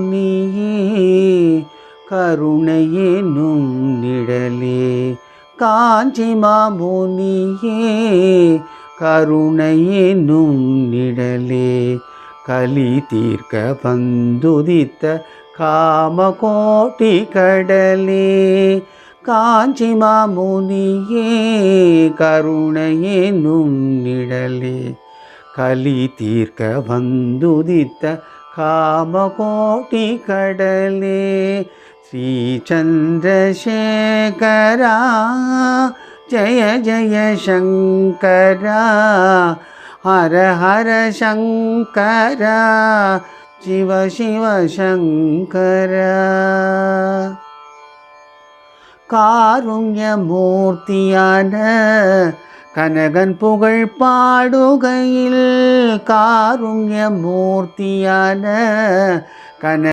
முனியே கருணையேனும் நிழலே. காஞ்சி மாமுனியே கருணையேனும் நிழலே. கலி தீர்க்க வந்துதித்த காமகோட்டி கடலே. காஞ்சி மாமுனியே கருணையேனும் நிழலே. கலி தீர்க்க வந்துதித்த कामकोटिकडले श्रीचन्द्रशेखरा जय जय शङ्कर हर हर शङ्कर शिव शिव शङ्कर कारुण्य കനകൻ പുകൾ പാടുകയിൽ കാരുണ്യമൂർത്തിയാണ് കന